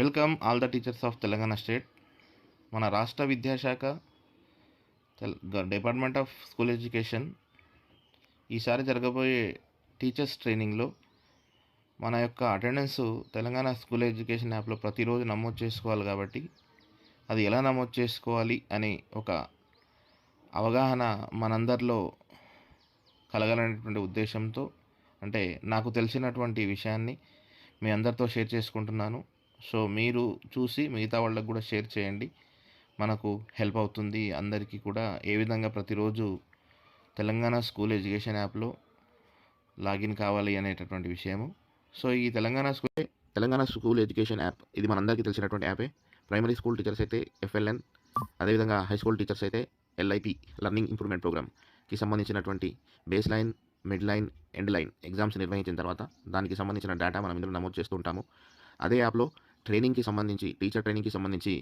Welcome all the teachers of Telangana state. మన రాష్ట్ర విద్యాశాఖ డిపార్ట్మెంట్ ఆఫ్ స్కూల్ ఎడ్యుకేషన్ ఈసారి జరగబోయే టీచర్స్ ట్రైనింగ్లో మన యొక్క అటెండెన్స్ తెలంగాణ స్కూల్ ఎడ్యుకేషన్ యాప్లో ప్రతిరోజు నమోదు చేసుకోవాలి కాబట్టి అది ఎలా నమోదు చేసుకోవాలి అనే ఒక అవగాహన మనందరిలో కలగాలనేటువంటి ఉద్దేశంతో అంటే నాకు తెలిసినటువంటి విషయాన్ని మీ అందరితో షేర్ చేసుకుంటున్నాను. సో మీరు చూసి మిగతా వాళ్ళకు కూడా షేర్ చేయండి. మనకు హెల్ప్ అవుతుంది. అందరికీ కూడా ఏ విధంగా ప్రతిరోజు తెలంగాణ స్కూల్ ఎడ్యుకేషన్ యాప్లో లాగిన్ కావాలి అనేటటువంటి విషయము. సో ఈ Telangana school Telangana school education app ఇది మనందరికీ తెలిసినటువంటి యాపే. ప్రైమరీ స్కూల్ టీచర్స్ అయితే ఎఫ్ఎల్ఎన్ అదేవిధంగా హై స్కూల్ టీచర్స్ అయితే ఎల్ఐపి లర్నింగ్ ఇంప్రూవ్మెంట్ ప్రోగ్రామ్కి సంబంధించినటువంటి base line mid line end line exams నిర్వహించిన తర్వాత దానికి సంబంధించిన డేటా మనం ఇందులో నమోదు చేస్తూ ఉంటాము. అదే యాప్లో ట్రైనింగ్కి సంబంధించి టీచర్ ట్రైనింగ్కి సంబంధించి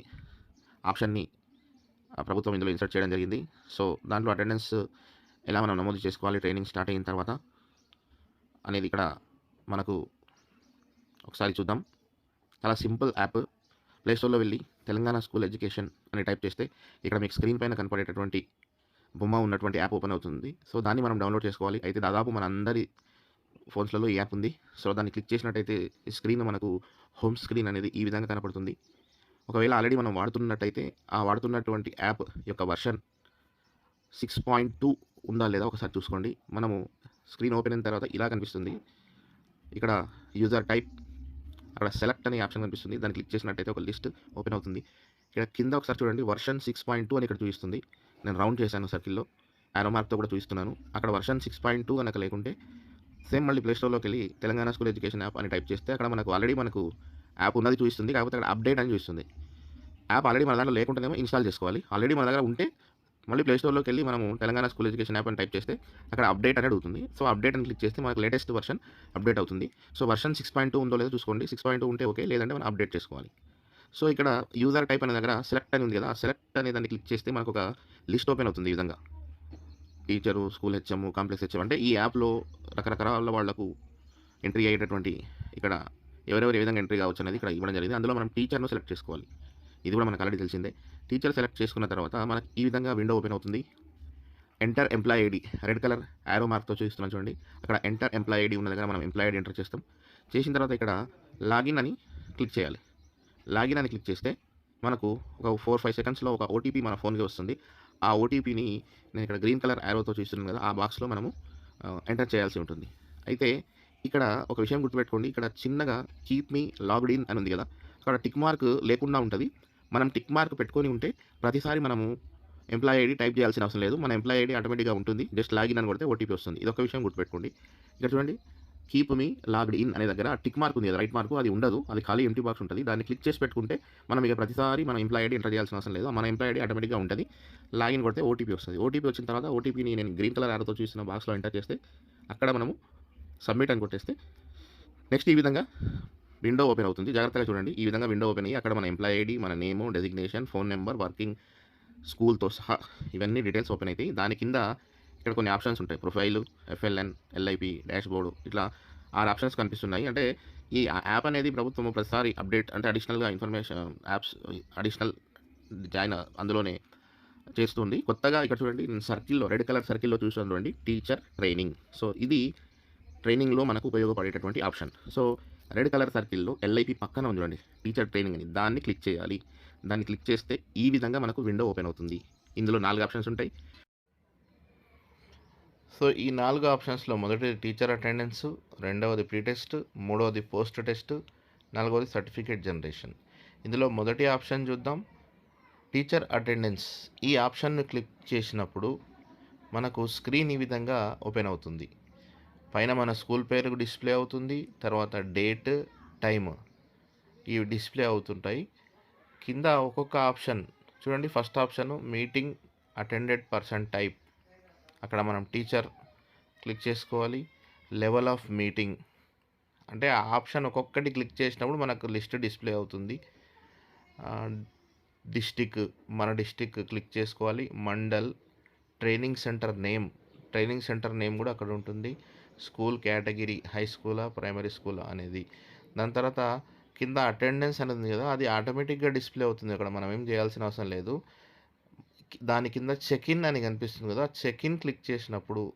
ఆప్షన్ని ఆ, ప్రభుత్వం ఇందులో ఇన్సర్ట్ చేయడం జరిగింది. సో దాంట్లో అటెండెన్స్ ఎలా మనం నమోదు చేసుకోవాలి ట్రైనింగ్ స్టార్ట్ అయిన తర్వాత అనేది ఇక్కడ మనకు ఒకసారి చూద్దాం. చాలా సింపుల్ యాప్. ప్లేస్టోర్లో వెళ్ళి తెలంగాణ స్కూల్ ఎడ్యుకేషన్ అని టైప్ చేస్తే ఇక్కడ మీకు స్క్రీన్ పైన కనపడేటటువంటి బొమ్మ ఉన్నటువంటి యాప్ ఓపెన్ అవుతుంది. సో దాన్ని మనం డౌన్లోడ్ చేసుకోవాలి. అయితే దాదాపు మన అందరి ఫోన్స్లలో ఈ యాప్ ఉంది. సో దాన్ని క్లిక్ చేసినట్టయితే ఈ స్క్రీన్ మనకు హోమ్ స్క్రీన్ అనేది ఈ విధంగా కనపడుతుంది. ఒకవేళ ఆల్రెడీ మనం వాడుతున్నట్టయితే ఆ వాడుతున్నటువంటి యాప్ యొక్క వర్షన్ సిక్స్ పాయింట్ టూ ఉందా లేదా ఒకసారి చూసుకోండి. మనము స్క్రీన్ ఓపెన్ అయిన తర్వాత ఇలా కనిపిస్తుంది. ఇక్కడ యూజర్ టైప్ అక్కడ సెలెక్ట్ అనే ఆప్షన్ కనిపిస్తుంది. దాన్ని క్లిక్ చేసినట్టయితే ఒక లిస్ట్ ఓపెన్ అవుతుంది. ఇక్కడ కింద ఒకసారి చూడండి వర్షన్ సిక్స్ పాయింట్ టూ అని ఇక్కడ చూపిస్తుంది. నేను రౌండ్ చేశాను సర్కిల్లో. యారో మార్క్తో కూడా చూపిస్తున్నాను. అక్కడ వర్షన్ సిక్స్ పాయింట్ టూ కనుక లేకుంటే సేమ్ మళ్ళీ ప్లే స్టోర్లోకి వెళ్ళి తెలంగాణ స్కూల్ ఎడ్యుకేషన్ యాప్ అని టైప్ చేస్తే అక్కడ మనకు ఆల్రెడీ మనకు యాప్ ఉన్నది చూపిస్తుంది కాకపోతే అక్కడ అప్డేట్ అని చూపిస్తుంది. యాప్ ఆల్రెడీ మన దాంట్లో లేకుంటేనేమో ఇన్స్టాల్ చేసుకోవాలి. ఆల్రెడీ మన దగ్గర ఉంటే మళ్ళీ ప్లే స్టోర్లోకి వెళ్ళి మనము తెలంగాణ స్కూల్ ఎడ్యుకేషన్ యాప్ అని టైప్ చేస్తే అక్కడ అప్డేట్ అని అడుగుతుంది సో అప్డేట్ అని క్లిక్ చేస్తే మనకు లేటెస్ట్ వర్షన్ అప్డేట్ అవుతుంది. So version six point two ఉందో లేదో చూసుకోండి. సిక్స్ పాయింట్ టూ ఉంటే ఓకే లేదంటే మనం అప్డేట్ చేసుకోవాలి. సో ఇక్కడ యూజర్ టైప్ అనే దగ్గర సెలెక్ట్ అని ఉంది కదా సెలెక్ట్ అనే దాన్ని క్లిక్ చేస్తే మనకు ఒక లిస్ట్ ఓపెన్ అవుతుంది ఈ విధంగా. Teacher school HM complex HM అంటే ఈ యాప్లో రకరకాల వాళ్ళకు ఎంట్రీ అయ్యేటటువంటి ఇక్కడ ఎవరెవరు ఏ విధంగా ఎంట్రీ కావచ్చు అనేది ఇక్కడ ఇవ్వడం జరిగింది. అందులో మనం టీచర్ను సెలెక్ట్ చేసుకోవాలి. ఇది కూడా మనకు ఆల్రెడీ తెలిసిందే. టీచర్ సెలెక్ట్ చేసుకున్న తర్వాత మనకి ఈ విధంగా విండో ఓపెన్ అవుతుంది. Enter employee ID red colour arrow మార్క్తో చూపిస్తున్నాను చూడండి. అక్కడ ఎంటర్ ఎంప్లాయ్ ఐడి ఉన్న దగ్గర మనం ఎంప్లాయ్ ఐడి ఎంటర్ చేస్తాం. చేసిన తర్వాత ఇక్కడ లాగిన్ అని క్లిక్ చేయాలి. లాగిన్ అని క్లిక్ చేస్తే మనకు ఒక ఫోర్ ఫైవ్ సెకండ్స్లో ఒక ఓటీపీ మన ఫోన్కి వస్తుంది. ఆ ఓటీపీని నేను ఇక్కడ గ్రీన్ కలర్ యారోతో చూస్తున్నాను కదా ఆ బాక్స్లో మనము ఎంటర్ చేయాల్సి ఉంటుంది. అయితే ఇక్కడ ఒక విషయం గుర్తుపెట్టుకోండి. ఇక్కడ చిన్నగా కీప్ మీ లాగ్డ్ ఇన్ అని ఉంది కదా. అక్కడ టిక్ మార్క్ లేకుండా ఉంటుంది. మనం టిక్ మార్క్ పెట్టుకొని ఉంటే ప్రతిసారి మనము ఎంప్లాయీ ఐడి టైప్ చేయాల్సిన అవసరం లేదు. మన ఎంప్లాయీ ఐడి ఆటోమేటిక్గా ఉంటుంది. జస్ట్ లాగిన్ అని కొడితే ఓటీపీ వస్తుంది. ఇది ఒక విషయం గుర్తుపెట్టుకోండి. ఇక్కడ చూడండి. కీప్ మీ లాగ్డ్ ఇన్ అనే దగ్గర టిక్ మార్క్ ఉంది రైట్ మార్క్ అది ఉండదు అది ఖాళీ ఎంటీ బాక్స్ ఉంటుంది. దాన్ని క్లిక్ చేసి పెట్టుకుంటే మనం ఇక ప్రతిసారి మన ఎంప్లాయ్ ఐడి ఎంటర్ చేయాల్సిన అవసరం లేదు. మన ఎంప్లాయ్ ఐడి ఆటోమేటిక్గా ఉంటుంది. లాగిన్ కొడితే ఓటీపీ వస్తుంది. ఓటీపీ వచ్చిన తర్వాత ఓటీపీని నేను గ్రీన్ కలర్ ఆర్తో చూసిన బాక్స్లో ఎంటర్ చేస్తే అక్కడ మనము సబ్మిట్ అని కొట్టేస్తే నెక్స్ట్ ఈ విధంగా విండో ఓపెన్ అవుతుంది. జాగ్రత్తగా చూడండి. ఈ విధంగా విండో ఓపెన్ అయ్యి అక్కడ మన ఎంప్లాయ్ ఐడి మన name designation phone number working స్కూల్తో సహా ఇవన్నీ డీటెయిల్స్ ఓపెన్ అవుతాయి దాని కింద ఇక్కడ కొన్ని ఆప్షన్స్ ఉంటాయి. Profile FLN LIP dashboard ఇట్లా ఆరు ఆప్షన్స్ కనిపిస్తున్నాయి. అంటే ఈ యాప్ అనేది ప్రభుత్వం ప్రతిసారి అప్డేట్ అంటే అడిషనల్గా ఇన్ఫర్మేషన్ యాప్స్ అడిషనల్ జాయిన్ అందులోనే చేస్తుంది. కొత్తగా ఇక్కడ చూడండి నేను సర్కిల్లో రెడ్ కలర్ సర్కిల్లో చూసాను చూడండి టీచర్ ట్రైనింగ్. సో ఇది ట్రైనింగ్లో మనకు ఉపయోగపడేటటువంటి ఆప్షన్. సో రెడ్ కలర్ సర్కిల్లో ఎల్ఐపి పక్కన ఉంది చూడండి టీచర్ ట్రైనింగ్ అని. దాన్ని క్లిక్ చేయాలి. దాన్ని క్లిక్ చేస్తే ఈ విధంగా మనకు విండో ఓపెన్ అవుతుంది. ఇందులో నాలుగు ఆప్షన్స్ ఉంటాయి. సో ఈ నాలుగు ఆప్షన్స్లో మొదటిది టీచర్ అటెండెన్స్ రెండవది ప్రీ టెస్ట్ మూడవది పోస్ట్ టెస్ట్ నాలుగవది సర్టిఫికేట్ జనరేషన్. ఇందులో మొదటి ఆప్షన్ చూద్దాం. Teacher attendance. ఈ ఆప్షన్ను క్లిక్ చేసినప్పుడు మనకు స్క్రీన్ ఈ విధంగా ఓపెన్ అవుతుంది. పైన మన స్కూల్ పేరు డిస్ప్లే అవుతుంది. తర్వాత డేట్ టైమ్ ఇవి డిస్ప్లే అవుతుంటాయి. కింద ఒక్కొక్క ఆప్షన్ చూడండి. First option meeting attended person type అక్కడ మనం టీచర్ క్లిక్ చేసుకోవాలి. లెవెల్ ఆఫ్ మీటింగ్ అంటే ఆ ఆప్షన్ ఒక్కొక్కటి క్లిక్ చేసినప్పుడు మనకు లిస్ట్ డిస్ప్లే అవుతుంది. డిస్టిక్ మన డిస్టిక్ క్లిక్ చేసుకోవాలి. Mandal training centre name training centre name కూడా అక్కడ ఉంటుంది. స్కూల్ కేటగిరీ హై స్కూలా ప్రైమరీ స్కూలా అనేది. దాని తర్వాత కింద అటెండెన్స్ అనేది కదా అది ఆటోమేటిక్గా డిస్ప్లే అవుతుంది. అక్కడ మనం ఏం చేయాల్సిన అవసరం లేదు. దాని కింద చెక్ ఇన్ అని కనిపిస్తుంది కదా చెక్ ఇన్ క్లిక్ చేసినప్పుడు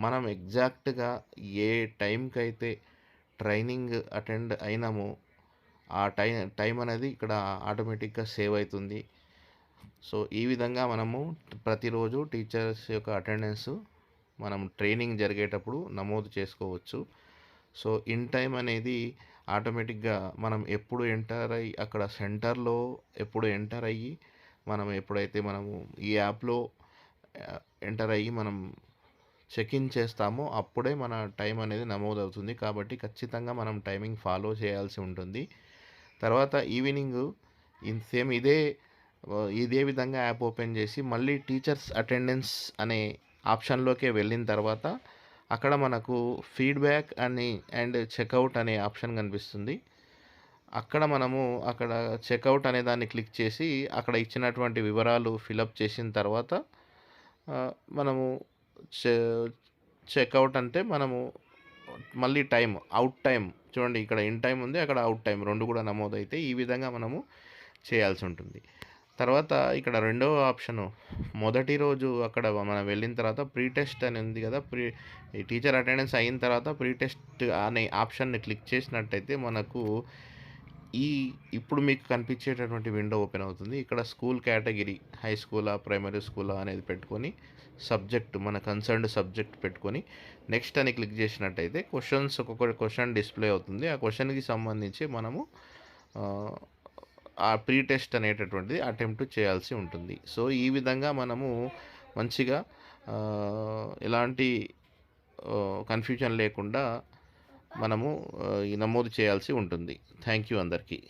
మనం ఎగ్జాక్ట్గా ఏ టైంకి అయితే ట్రైనింగ్ అటెండ్ అయినామో ఆ టైం టైం అనేది ఇక్కడ ఆటోమేటిక్గా సేవ్ అవుతుంది సో ఈ విధంగా మనము ప్రతిరోజు టీచర్స్ యొక్క అటెండెన్స్ మనం ట్రైనింగ్ జరిగేటప్పుడు నమోదు చేసుకోవచ్చు. సో ఇన్ టైం అనేది ఆటోమేటిక్గా మనం ఎప్పుడు ఎంటర్ అయ్యి అక్కడ సెంటర్లో ఎప్పుడు ఎంటర్ అయ్యి మనం ఎప్పుడైతే మనము ఈ యాప్లో ఎంటర్ అయ్యి మనం చెక్ ఇన్ చేస్తామో అప్పుడే మన టైం అనేది నమోదవుతుంది. కాబట్టి ఖచ్చితంగా మనం టైమింగ్ ఫాలో చేయాల్సి ఉంటుంది. తర్వాత ఈవినింగ్ ఇన్ సేమ్ ఇదే ఇదే విధంగా యాప్ ఓపెన్ చేసి మళ్ళీ టీచర్స్ అటెండెన్స్ అనే ఆప్షన్లోకి వెళ్ళిన తర్వాత అక్కడ మనకు ఫీడ్బ్యాక్ అని అండ్ చెక్అవుట్ అనే ఆప్షన్ కనిపిస్తుంది. అక్కడ మనము అక్కడ చెక్అవుట్ అనే దాన్ని క్లిక్ చేసి అక్కడ ఇచ్చినటువంటి వివరాలు ఫిలప్ చేసిన తర్వాత మనము చె చెక్అవుట్ అంటే మనము మళ్ళీ టైం అవుట్ టైం చూడండి ఇక్కడ ఇన్ టైం ఉంది అక్కడ అవుట్ టైం రెండు కూడా నమోదైతే ఈ విధంగా మనము చేయాల్సి ఉంటుంది. తర్వాత ఇక్కడ రెండవ ఆప్షను. మొదటి రోజు అక్కడ మనం వెళ్ళిన తర్వాత ప్రీ టెస్ట్ అని ఉంది కదా ప్రీ ఈ టీచర్ అటెండెన్స్ అయిన తర్వాత ప్రీ టెస్ట్ అనే ఆప్షన్ని క్లిక్ చేసినట్టయితే మనకు ఈ ఇప్పుడు మీకు కనిపించేటటువంటి విండో ఓపెన్ అవుతుంది. ఇక్కడ స్కూల్ కేటగిరీ హై స్కూలా ప్రైమరీ స్కూలా అనేది పెట్టుకొని సబ్జెక్ట్ మన కన్సర్న్డ్ సబ్జెక్ట్ పెట్టుకొని నెక్స్ట్ అని క్లిక్ చేసినట్టయితే క్వశ్చన్స్ ఒక్కొక్క క్వశ్చన్ డిస్ప్లే అవుతుంది. ఆ క్వశ్చన్కి సంబంధించి మనము ఆ, ప్రీటెస్ట్ ప్రీ టెస్ట్ అనేటటువంటిది అటెంప్ట్ చేయాల్సి ఉంటుంది. సో ఈ విధంగా మనము మంచిగా ఎలాంటి కన్ఫ్యూజన్ లేకుండా మనము నమోదు చేయాల్సి ఉంటుంది. థ్యాంక్ యూ అందరికీ.